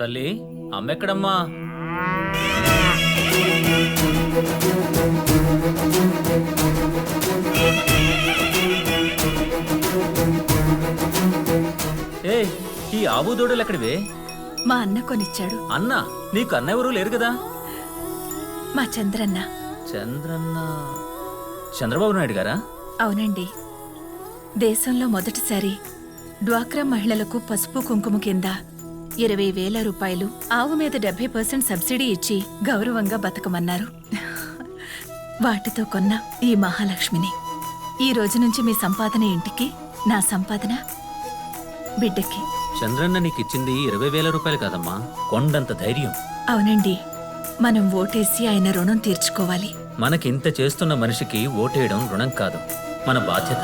తల్లి అమ్మెక్కడమ్మా? ఏ ఈ ఆవు దూడలు ఎక్కడివే? మా అన్న కొనిచ్చాడు. అన్న నీకు అన్న ఎవరు లేరు కదా? మా చంద్రన్న. చంద్రన్న. చంద్రబాబు నాయుడు గారా? అవునండి. దేశంలో మొదటిసారి డ్వాక్రా మహిళలకు పసుపు కుంకుమ కింద ఇరవై వేల రూపాయలు ఆవు మీద డెబ్బై పర్సెంట్ సబ్సిడీ ఇచ్చి గౌరవంగా బతకమన్నారు. వాటితో కొన్న ఈ మహాలక్ష్మిని. ఈ రోజు నుంచి మీ సంపాదన ఇంటికి నా సంపాదన బిడ్డకి. చంద్రన్న నీకు ఇచ్చింది ఇరవై వేల రూపాయలు కాదమ్మా కొండంత ధైర్యం. అవునండి మనం ఓటేసి ఆయన రుణం తీర్చుకోవాలి. మనకింత చేస్తున్న మనిషికి ఓటేయడం రుణం కాదు మన బాధ్యత.